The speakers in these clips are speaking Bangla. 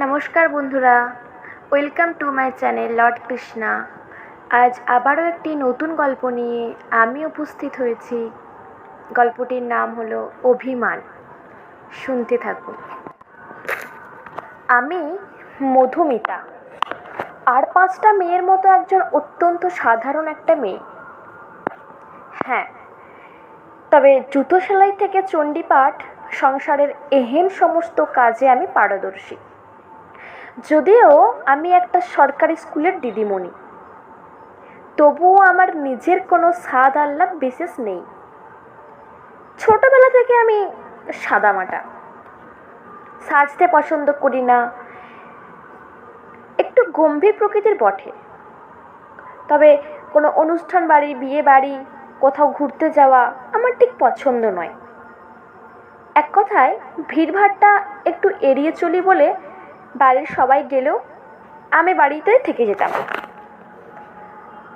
নমস্কার বন্ধুরা। Welcome to my channel lord Krishna আজ আবারও একটি নতুন গল্প নিয়ে আমি উপস্থিত হয়েছি। গল্পটির নাম হলো অভিমান। শুনতে থাকুন। আমি মধুমিতা। আর পাঁচটা মেয়ের মতো একজন অত্যন্ত সাধারণ একটা মেয়ে। হ্যাঁ তবে জুতো সেলাই থেকে চণ্ডীপাঠ, সংসারের এহেন সমস্ত কাজে আমি পারদর্শী। যদিও আমি একটা সরকারি স্কুলের দিদিমণি। তবুও আমার নিজের কোনো স্বাদ আহ্লাদ বিশেষ নেই। ছোটবেলা থেকে আমি সাদামাটা সাজতে পছন্দ করি না। একটু গম্ভীর প্রকৃতির বটে। তবে কোনো অনুষ্ঠান বাড়ি, বিয়ে বাড়ি, কোথাও ঘুরতে যাওয়া আমার ঠিক পছন্দ নয়। এক কথায় ভিড়ভাড়টা একটু এড়িয়ে চলি বলে বাড়ির সবাই গেলেও আমি বাড়িতে থেকে যেতাম।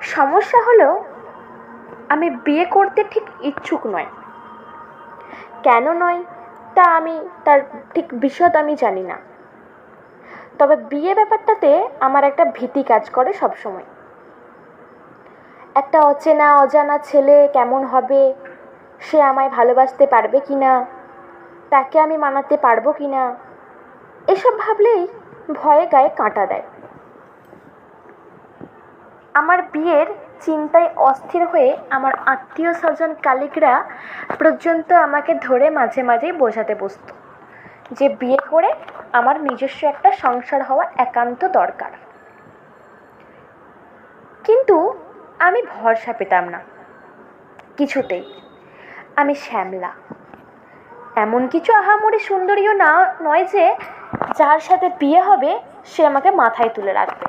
সমস্যা হলো, আমি বিয়ে করতে ঠিক ইচ্ছুক নয়। কেন নয়? তা আমি, তার ঠিক বিশদ আমি জানি না। তবে বিয়ে ব্যাপারটাতে আমার একটা ভীতি কাজ করে সবসময়। একটা অচেনা, অজানা ছেলে কেমন হবে? সে আমায় ভালোবাসতে পারবে কি না তাকে আমি মানাতে পারব কি না এসব ভাবলেই ভয়ে গায়ে কাঁটা দেয়। আমার বিয়ের চিন্তায় অস্থির হয়ে আমার আত্মীয় স্বজন কালিকরা পর্যন্ত আমাকে ধরে মাঝে মাঝেই বোঝাতে বসত যে বিয়ে করে আমার নিজস্ব একটা সংসার হওয়া একান্ত দরকার। কিন্তু আমি ভরসা পেতাম না। কিছুতেই। আমি শ্যামলা। এমন কিছু আহামরি সুন্দরীও না, নয় যে যার সাথে বিয়ে হবে, সে আমাকে মাথায় তুলে রাখবে।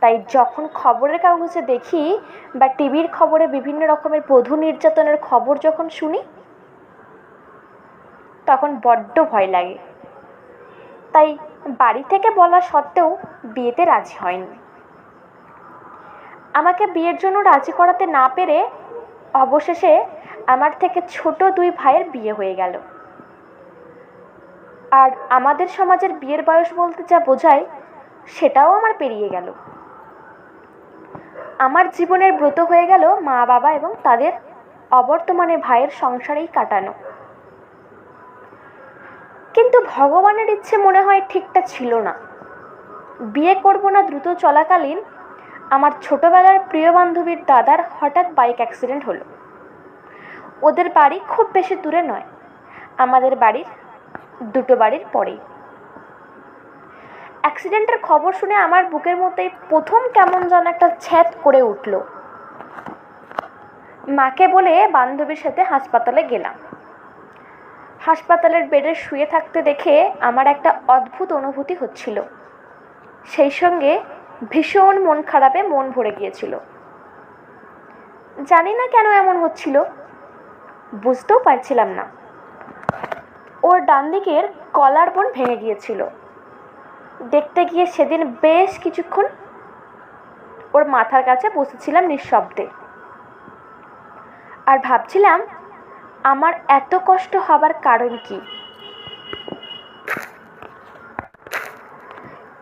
তাই যখন খবরের কাগজে দেখি বা টিভির খবরে বিভিন্ন রকমের বধূ নির্যাতনের খবর যখন শুনি, তখন বড্ড ভয় লাগে। তাই বাড়ি থেকে বলা সত্ত্বেও বিয়েতে রাজি হয়নি। আমাকে বিয়ের জন্য রাজি করাতে না পেরে অবশেষে আমার থেকে ছোট দুই ভাইয়ের বিয়ে হয়ে গেল। আর আমাদের সমাজের বিয়ের বয়স বলতে যা বোঝায়, সেটাও আমার পেরিয়ে গেল। আমার জীবনের ব্রত হয়ে গেল মা, বাবা এবং তাদের অবর্তমানে ভাইয়ের সংসারেই কাটানো। কিন্তু ভগবানের ইচ্ছে মনে হয় ঠিকটা ছিল না। বিয়ে করব না দ্রুত চলাকালীন আমার ছোটবেলার প্রিয় বান্ধবীর দাদার হঠাৎ বাইক অ্যাক্সিডেন্ট হলো। ওদের বাড়ি খুব বেশি দূরে নয়, আমাদের বাড়ির দুটো বাড়ির পরেই। অ্যাক্সিডেন্টের খবর শুনে আমার বুকের মধ্যে প্রথম কেমন যেন একটা ছ্যাদ করে উঠল। মাকে বলে বান্ধবীর সাথে হাসপাতালে গেলাম। হাসপাতালের বেডে শুয়ে থাকতে দেখে আমার একটা অদ্ভুত অনুভূতি হচ্ছিল। সেই সঙ্গে ভীষণ মন খারাপে মন ভরে গিয়েছিল। জানি না কেন এমন হচ্ছিল। বুঝতেও পারছিলাম না। ওর ডান দিকের কলার বোন ভেঙে গিয়েছিল। দেখতে গিয়ে সেদিন বেশ কিছুক্ষণ ওর মাথার কাছে বসেছিলাম নিঃশব্দে। আর ভাবছিলাম, আমার এত কষ্ট হবার কারণ কি?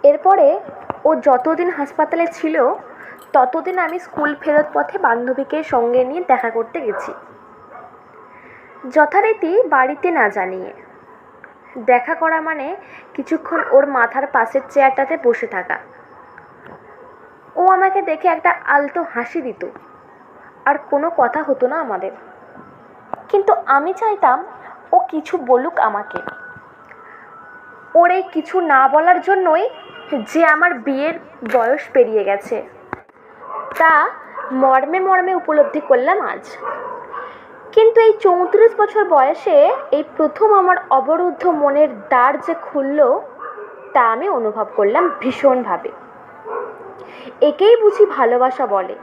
এরপরে ও যতদিন হাসপাতালে ছিল, ততদিন আমি স্কুল ফেরত পথে বান্ধবীকে সঙ্গে নিয়ে দেখা করতে গেছি। যথারীতি বাড়িতে না জানিয়ে দেখা করা মানে কিছুক্ষণ ওর মাথার পাশের চেয়ারটাতে বসে থাকা। ও আমাকে দেখে একটা আলতো হাসি দিত। আর কোনো কথা হতো না আমাদের। কিন্তু আমি চাইতাম ও কিছু বলুক আমাকে। ওর এই কিছু না বলার জন্যই যে আমার বিয়ের বয়স পেরিয়ে গেছে। তা মর্মে মর্মে উপলব্ধি করলাম আজ। কিন্তু এই চৌত্রিশ বছর বয়সে এই প্রথম আমার অবরুদ্ধ মনের দ্বার যে খুলল, তা আমি অনুভব করলাম ভীষণভাবে। একেই বুঝি ভালোবাসা বলে।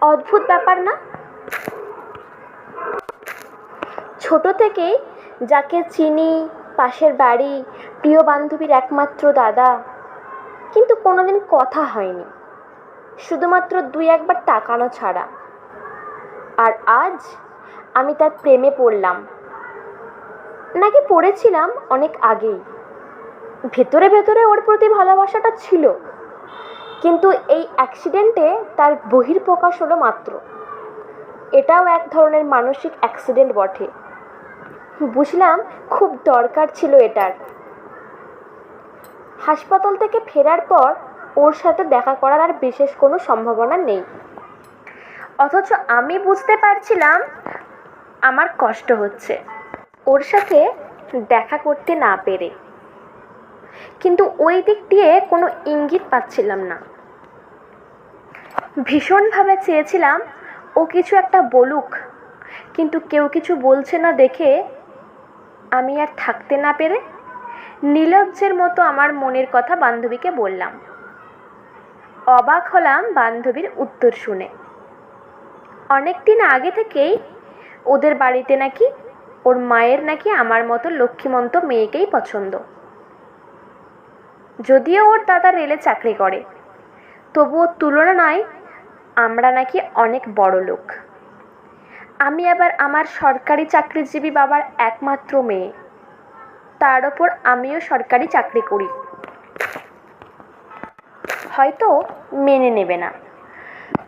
অদ্ভুত ব্যাপার না? ছোট থেকেই যাকে চিনি, পাশের বাড়ি, প্রিয় বান্ধবীর একমাত্র দাদা, কিন্তু কোনোদিন কথা হয়নি। শুধুমাত্র দুই একবার তাকানো ছাড়া। আর আজ আমি তার প্রেমে পড়লাম। নাকি পড়েছিলাম অনেক আগেই। ভেতরে ভেতরে ওর প্রতি ভালোবাসাটা ছিল। কিন্তু এই অ্যাক্সিডেন্টে তার বহির্প্রকাশ হলো মাত্র। এটাও এক ধরনের মানসিক অ্যাক্সিডেন্ট বটে। বুঝলাম খুব দরকার ছিল এটার। হাসপাতাল থেকে ফেরার পর ওর সাথে দেখা করার আর বিশেষ কোনো সম্ভাবনা নেই। অথচ আমি বুঝতে পারছিলাম আমার কষ্ট হচ্ছে। ওর সাথে দেখা করতে না পেরে। কিন্তু ওই দিক দিয়ে কোনো ইঙ্গিত পাচ্ছিলাম না। ভীষণভাবে চেয়েছিলাম, ও কিছু একটা বলুক, কিন্তু কেউ কিছু বলছে না দেখে আমি আর থাকতে না পেরে নির্লজ্জের মতো আমার মনের কথা বান্ধবীকে বললাম। অবাক হলাম বান্ধবীর উত্তর শুনে। অনেক দিন আগে থেকেই ওদের বাড়িতে নাকি ওর মায়ের নাকি আমার মতো লক্ষ্মীমন্ত মেয়েকেই পছন্দ। যদিও ওর দাদা রেলে চাকরি করে, তবুও তুলনায় আমরা নাকি অনেক বড় লোক। আমি আবার আমার সরকারি চাকরিজীবী বাবার একমাত্র মেয়ে, তার ওপর আমিও সরকারি চাকরি করি। হয়তো মেনে নেবে না।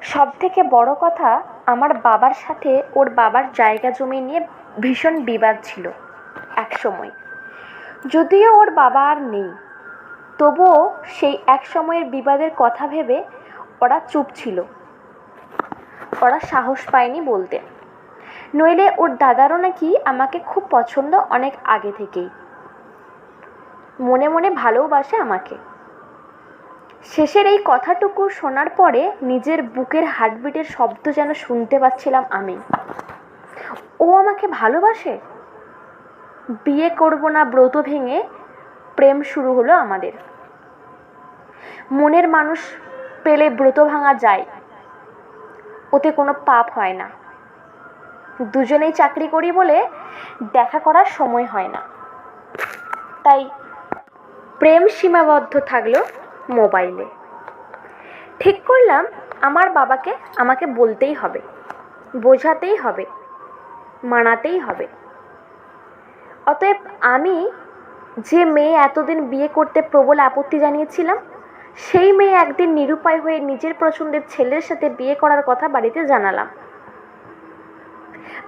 সব থেকে বড় কথা আমার বাবার সাথে ওর বাবার জায়গা জমি নিয়ে ভীষণ বিবাদ ছিল এক সময়। যদিও ওর বাবা আর নেই, তবুও সেই এক সময়ের বিবাদের কথা ভেবে ওরা চুপ ছিল। ওরা সাহস পায়নি বলতে। নইলে ওর দাদারও নাকি আমাকে খুব পছন্দ অনেক আগে থেকেই। মনে মনে ভালোবাসে আমাকে। শেষের এই কথাটুকু শোনার পরে নিজের বুকের হার্টবিটের শব্দ যেন শুনতে পাচ্ছিলাম আমি। ও আমাকে ভালোবাসে? বিয়ে করব না ব্রত ভেঙে প্রেম শুরু হলো আমাদের। মনের মানুষ পেলে ব্রত ভাঙা যায়। ওতে কোনো পাপ হয় না। দুজনেই চাকরি করি বলে দেখা করার সময় হয় না। তাই প্রেম সীমাবদ্ধ থাকল মোবাইলে। ঠিক করলাম, আমার বাবাকে আমাকে বলতেই হবে, বোঝাতেই হবে, মানাতেই হবে। অতএব আমি যে মেয়ে এতদিন বিয়ে করতে প্রবল আপত্তি জানিয়েছিলাম, সেই মেয়ে একদিন নিরুপায় হয়ে নিজের পছন্দের ছেলের সাথে বিয়ে করার কথা বাড়িতে জানালাম।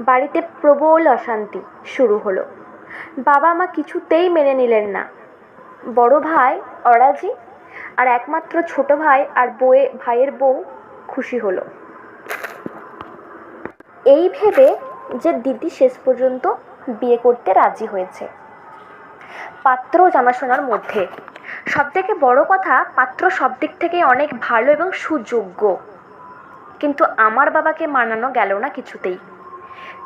বাড়িতে প্রবল অশান্তি শুরু হলো। বাবা মা কিছুতেই মেনে নিলেন না। বড় ভাই অরাজি আর একমাত্র ছোট ভাই আর বউয়ে, ভাইয়ের বউ খুশি হলো। এই ভেবে যে দিদি শেষ পর্যন্ত বিয়ে করতে রাজি হয়েছে। পাত্র জানাশোনার মধ্যে। সবথেকে বড় কথা, পাত্র সব দিক থেকে অনেক ভালো এবং সুযোগ্য। কিন্তু আমার বাবাকে মানানো গেল না কিছুতেই।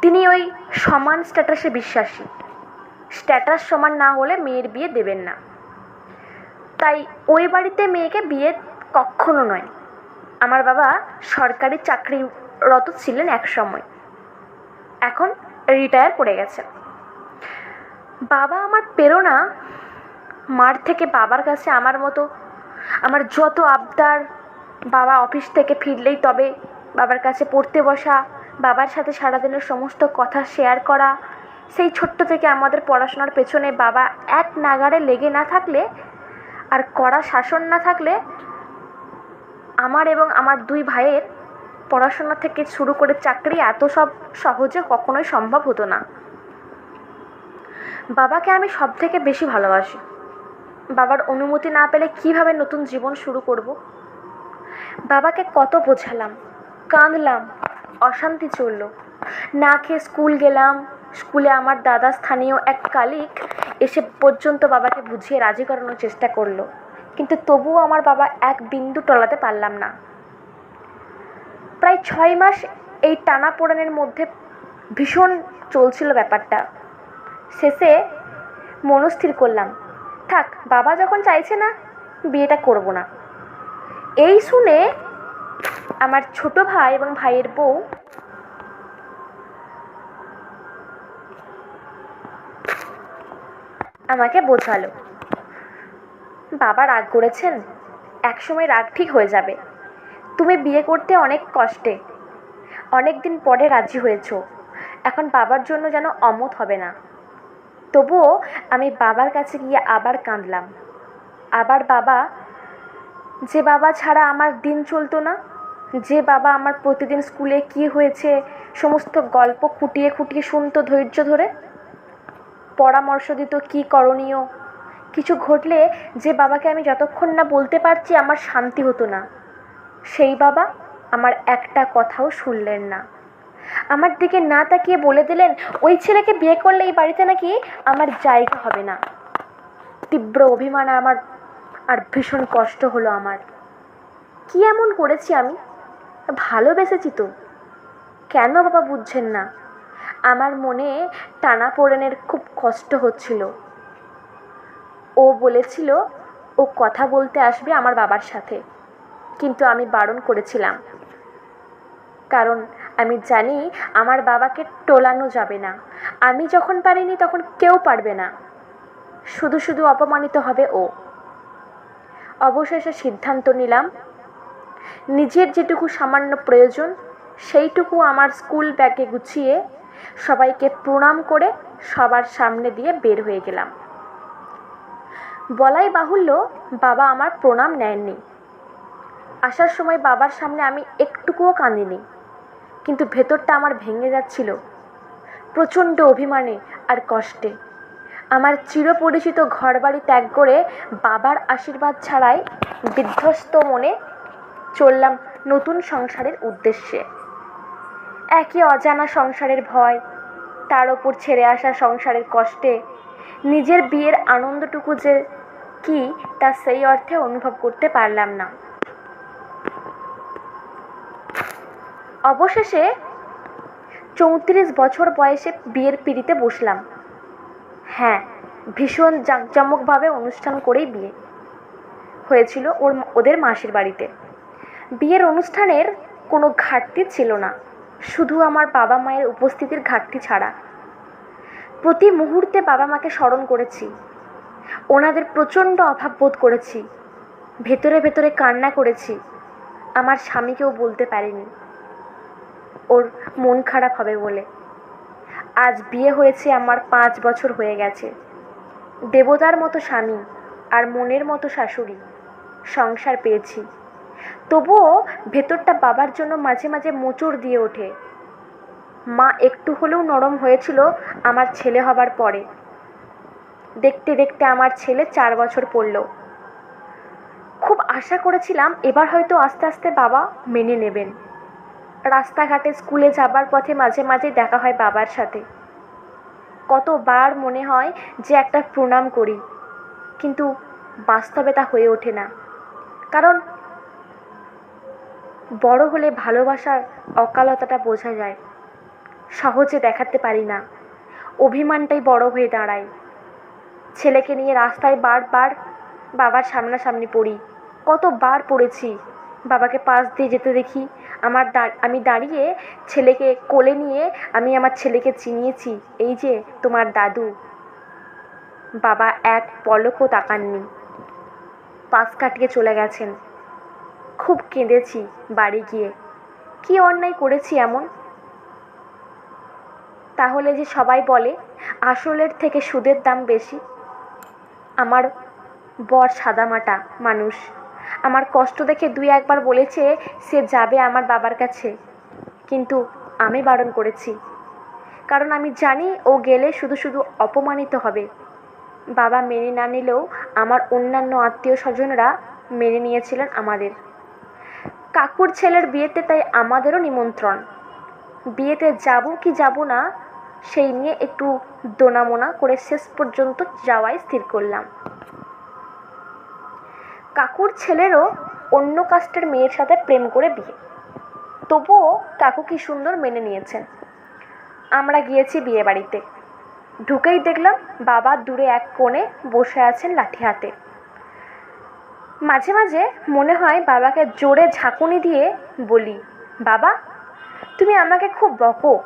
তিনি ওই সমান স্ট্যাটাসে বিশ্বাসী। স্ট্যাটাস সমান না হলে মেয়ের বিয়ে দেবেন না। তাই ওই বাড়িতে মেয়েকে বিয়ে কখনো নয়। আমার বাবা সরকারি চাকরিরত ছিলেন এক সময়। এখন রিটায়ার করে গেছে বাবা আমার প্রেরণা, মার থেকে বাবার কাছে আমার মতো, আমার যত আবদার বাবা অফিস থেকে ফিরলেই তবে বাবার কাছে পড়তে বসা, বাবার সাথে সারাদিনের সমস্ত কথা শেয়ার করা, সেই ছোট্ট থেকে আমাদের পড়াশোনার পেছনে বাবা এক নাগাড়ে লেগে না থাকলে আর কড়া শাসন না থাকলে আমার এবং আমার দুই ভাইয়ের পড়াশোনা থেকে শুরু করে চাকরি এত সব সহজে কখনোই সম্ভব হতো না। বাবাকে আমি সব থেকে বেশি ভালোবাসি। বাবার অনুমতি না পেলে কীভাবে নতুন জীবন শুরু করব? বাবাকে কত বোঝালাম, কাঁদলাম, অশান্তি চলল। না খেয়ে স্কুল গেলাম স্কুলে আমার দাদা স্থানীয় এক কালিক এসে পর্যন্ত বাবাকে বুঝিয়ে রাজি করানোর চেষ্টা করল। কিন্তু তবুও আমার বাবা এক বিন্দু টলাতে পারলাম না। প্রায় ছয় মাস এই টানা পোড়ানের মধ্যে ভীষণ চলছিল ব্যাপারটা। শেষে মনস্থির করলাম। থাক, বাবা যখন চাইছে না, বিয়েটা করব না। এই শুনে আমার ছোট ভাই এবং ভাইয়ের বউ আমাকে বোঝালো। বাবা রাগ করেছেন? একসময় রাগ ঠিক হয়ে যাবে। তুমি বিয়ে করতে অনেক কষ্টে। অনেক দিন পরে রাজি হয়েছ। এখন বাবার জন্য যেন অমত হবে না। তবুও আমি বাবার কাছে গিয়ে আবার কাঁদলাম। আবার বাবা, যে বাবা ছাড়া আমার দিন চলতো না, যে বাবা আমার প্রতিদিন স্কুলে কি হয়েছে, সমস্ত গল্প খুঁটিয়ে খুঁটিয়ে শুনতো ধৈর্য ধরে পরামর্শ দিত, কী করণীয়? কিছু ঘটলে যে বাবাকে আমি যতক্ষণ না বলতে পারছি আমার শান্তি হতো না। সেই বাবা আমার একটা কথাও শুনলেন না। আমার দিকে না তাকিয়ে বলে দিলেন, ওই ছেলেকে বিয়ে করলে এই বাড়িতে নাকি আমার জায়গা হবে না। তীব্র অভিমান আমার, আর ভীষণ কষ্ট হলো আমার। কি এমন করেছি আমি? ভালোবেসেছি তো। কেন বাবা বুঝছেন না? আমার মনে টানা পোড়েনের খুব কষ্ট হচ্ছিল। ও বলেছিল, ও কথা বলতে আসবে আমার বাবার সাথে। কিন্তু আমি বারণ করেছিলাম। কারণ আমি জানি আমার বাবাকে টোলানো যাবে না। আমি যখন পারিনি তখন কেউ পারবে না। শুধু শুধু অপমানিত হবে ও। অবশেষে সিদ্ধান্ত নিলাম, নিজের যেটুকু সামান্য প্রয়োজন, সেইটুকু আমার স্কুল ব্যাগে গুছিয়ে সবাইকে প্রণাম করে সবার সামনে দিয়ে বের হয়ে গেলাম। বলাই বাহুল্য বাবা আমার প্রণাম নেননি। আসার সময় বাবার সামনে আমি একটুকুও কাঁদিনি, কিন্তু ভেতরটা আমার ভেঙে যাচ্ছিল। প্রচণ্ড অভিমানে আর কষ্টে। আমার চিরপরিচিত ঘরবাড়ি ত্যাগ করে বাবার আশীর্বাদ ছাড়াই বিধ্বস্ত মনে চললাম নতুন সংসারের উদ্দেশ্যে। একই অজানা সংসারের ভয়। তার ওপর ছেড়ে আসা সংসারের কষ্টে নিজের বিয়ের আনন্দটুকু যে কি, তা সেই অর্থে অনুভব করতে পারলাম না। অবশেষে চৌত্রিশ বছর বয়সে বিয়ের পিড়িতে বসলাম। হ্যাঁ ভীষণ জাঁকজমকভাবে অনুষ্ঠান করেই বিয়ে হয়েছিল ওর ওদের মাসির বাড়িতে। বিয়ের অনুষ্ঠানের কোনো ঘাটতি ছিল না। শুধু আমার বাবা মায়ের উপস্থিতির ঘাটতি ছাড়া। প্রতি মুহূর্তে বাবা মাকে স্মরণ করেছি। ওনাদের প্রচণ্ড অভাব বোধ করেছি। ভেতরে ভেতরে কান্না করেছি। আমার স্বামীকেও বলতে পারিনি। ওর মন খারাপ হবে বলে। আজ বিয়ে হয়েছে আমার পাঁচ বছর হয়ে গেছে। দেবতার মতো স্বামী আর মনের মতো শাশুড়ি। সংসার পেয়েছি। তবুও ভেতরটা বাবার জন্য মাঝে মাঝে মোচড় দিয়ে ওঠে। মা একটু হলেও নরম হয়েছিল আমার ছেলে হবার পরে। দেখতে দেখতে আমার ছেলে চার বছর পড়ল। খুব আশা করেছিলাম এবার হয়তো আস্তে আস্তে বাবা মেনে নেবেন। রাস্তাঘাটে স্কুলে যাবার পথে মাঝে মাঝে দেখা হয় বাবার সাথে। কতবার মনে হয় যে একটা প্রণাম করি, কিন্তু বাস্তবে তা হয়ে ওঠে না। কারণ বড় হলে ভালোবাসার অকালতাটা বোঝা যায়। সহজে দেখাতে পারি না। অভিমানটাই বড় হয়ে দাঁড়ায়। ছেলেকে নিয়ে রাস্তায় বারবার বাবার সামনাসামনি পড়ি। কতবার পড়েছি। বাবাকে পাশ দিয়ে যেতে দেখি আমার আমি দাঁড়িয়ে ছেলেকে কোলে নিয়ে আমি আমার ছেলেকে চিনিয়েছি, এই যে তোমার দাদু। বাবা এক পলকও তাকাননি। পাশ কাটিয়ে চলে গেছেন। খুব কেঁদেছি বাড়ি গিয়ে। কি অন্যায় করেছি এমন? তাহলে যে সবাই বলে, আসলের থেকে সুদের দাম বেশি। আমার বর সাদামাটা মানুষ। আমার কষ্ট দেখে দুই একবার বলেছে, সে যাবে আমার বাবার কাছে। কিন্তু আমি বারণ করেছি। কারণ আমি জানি ও গেলে শুধু শুধু অপমানিত হবে। বাবা মেনে না নিলেও আমার অন্যান্য আত্মীয় স্বজনরা মেনে নিয়েছিলেন আমাদের। কাকুর ছেলের বিয়েতে তাই আমাদেরও নিমন্ত্রণ। বিয়েতে যাব কি যাব না, সেই নিয়ে একটু দোনামোনা করে শেষ পর্যন্ত যাওয়াই স্থির করলাম। কাকুর ছেলেরও অন্য কাস্টের মেয়ের সাথে প্রেম করে বিয়ে। তবুও কাকু কি সুন্দর মেনে নিয়েছেন। আমরা গিয়েছি বিয়ে বাড়িতে ঢুকেই দেখলাম বাবা দূরে এক কোণে বসে আছেন লাঠি হাতে। মাঝে মাঝে মনে হয় বাবাকে জোরে ঝাঁকুনি দিয়ে বলি, বাবা, তুমি আমাকে খুব বকো,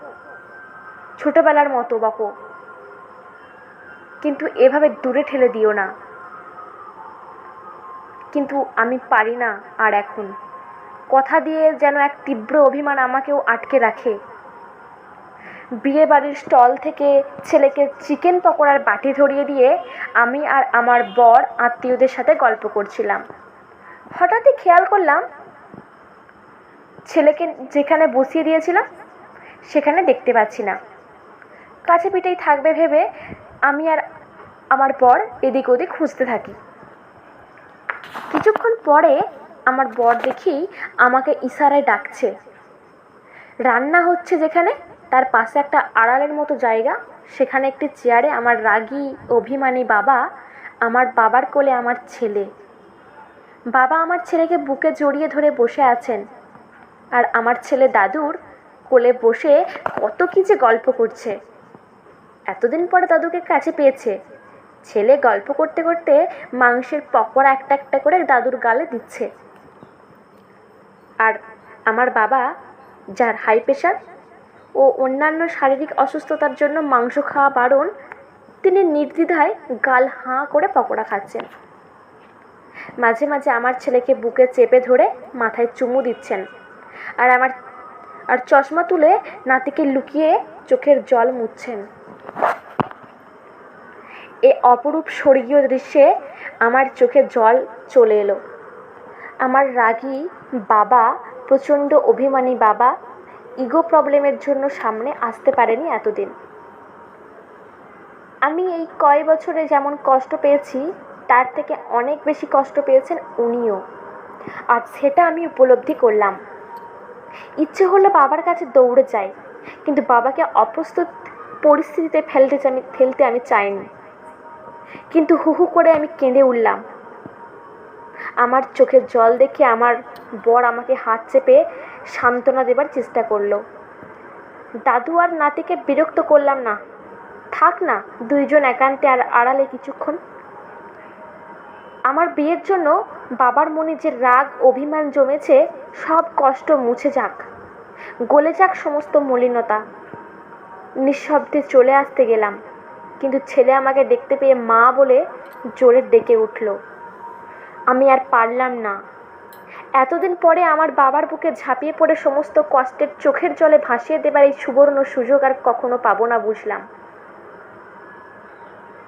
ছোটবেলার মতো বকো, কিন্তু এভাবে দূরে ঠেলে দিও না। কিন্তু আমি পারি না আর এখন। কথা দিয়ে যেন এক তীব্র অভিমান আমাকেও আটকে রাখে। বিয়ে বাড়ির স্টল থেকে ছেলেকে চিকেন পকোড়ার বাটি ধরিয়ে দিয়ে আমি আর আমার বর আত্মীয়দের সাথে গল্প করছিলাম। হঠাৎই খেয়াল করলাম, ছেলেকে যেখানে বসিয়ে দিয়েছিলাম, সেখানে দেখতে পাচ্ছি না। কাছে পিঠেই থাকবে ভেবে আমি আর আমার বর এদিক ওদিক খুঁজতে থাকি। কিছুক্ষণ পরে আমার বর দেখি আমাকে ইশারায় ডাকছে। রান্না হচ্ছে যেখানে তার পাশে একটা আড়ালের মতো জায়গা। সেখানে একটি চেয়ারে আমার রাগী, অভিমানী বাবা, আমার বাবার কোলে আমার ছেলে। বাবা আমার ছেলেকে বুকে জড়িয়ে ধরে বসে আছেন। আর আমার ছেলে দাদুর কোলে বসে কত কী যে গল্প করছে। এতদিন পরে দাদুকে কাছে পেয়েছে। ছেলে গল্প করতে করতে মাংসের পকোড়া একটা একটা করে দাদুর গালে দিচ্ছে। আর আমার বাবা, যার হাই প্রেশার ও অন্যান্য শারীরিক অসুস্থতার জন্য মাংস খাওয়া বারণ, তিনি নির্দ্বিধায় গাল হাঁ করে পকোড়া খাচ্ছেন। মাঝে মাঝে আমার ছেলেকে বুকে চেপে ধরে মাথায় চুমু দিচ্ছেন। আর আমার, আর চশমা তুলে নাতিকে লুকিয়ে চোখের জল মুছছেন। এ অপরূপ স্বর্গীয় দৃশ্যে আমার চোখে জল চলে এলো। আমার রাগী বাবা, প্রচণ্ড অভিমানী বাবা ইগো প্রবলেমের জন্য সামনে আসতে পারেনি এতদিন। আমি এই কয় বছরে যেমন কষ্ট পেয়েছি, তার থেকে অনেক বেশি কষ্ট পেয়েছেন উনিও। আর সেটা আমি উপলব্ধি করলাম। ইচ্ছে হলে বাবার কাছে দৌড়ে যাই, কিন্তু বাবাকে অপ্রস্তুত পরিস্থিতিতে ফেলতে আমি ফেলতে আমি চাইনি। কিন্তু হু হু করে আমি কেঁদে উঠলাম। আমার চোখের জল দেখে আমার বর আমাকে হাত চেপে সান্ত্বনা দেবার চেষ্টা করল। দাদু আর নাতিকে বিরক্ত করলাম না। থাক না, দুইজন একান্তে আর আড়ালে কিছুক্ষণ। আমার বিয়ের জন্য বাবার মনে যে রাগ, অভিমান জমেছে, সব কষ্ট মুছে যাক। গলে যাক সমস্ত মলিনতা। নিঃশব্দে চলে আসতে গেলাম, কিন্তু ছেলে আমাকে দেখতে পেয়ে মা বলে জোরে ডেকে উঠল। আমি আর পারলাম না। এতদিন পরে আমার বাবার বুকে ঝাঁপিয়ে পড়ে সমস্ত কষ্টের চোখের জলে ভাসিয়ে দেবার এই সুবর্ণ সুযোগ আর কখনো পাবো না বুঝলাম।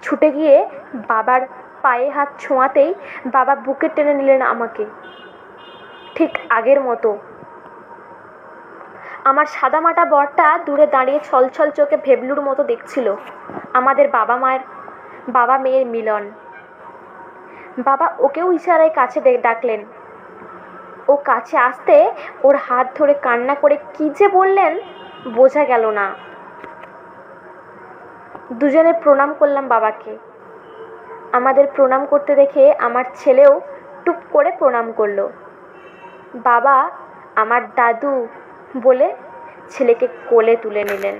ছুটে গিয়ে বাবার পায়ে হাত ছোঁয়াতেই বাবা বুকে টেনে নিলেন আমাকে। ঠিক আগের মতো। আমার সাদামাটা বরটা দূরে দাঁড়িয়ে ছলছল চোখে ভেবলুর মতো দেখছিল। আমাদের বাবা মায়ের, বাবা মেয়ের মিলন। বাবা ওকেও ইশারায় কাছে ডাকলেন। ও কাছে আসতে ওর হাত ধরে কান্না করে কী যে বললেন বোঝা গেল না। দুজনে প্রণাম করলাম বাবাকে। আমাদের প্রণাম করতে দেখে আমার ছেলেও টুপ করে প্রণাম করল। বাবা আমার দাদু বলে ছেলেকে কোলে তুলে নিলেন।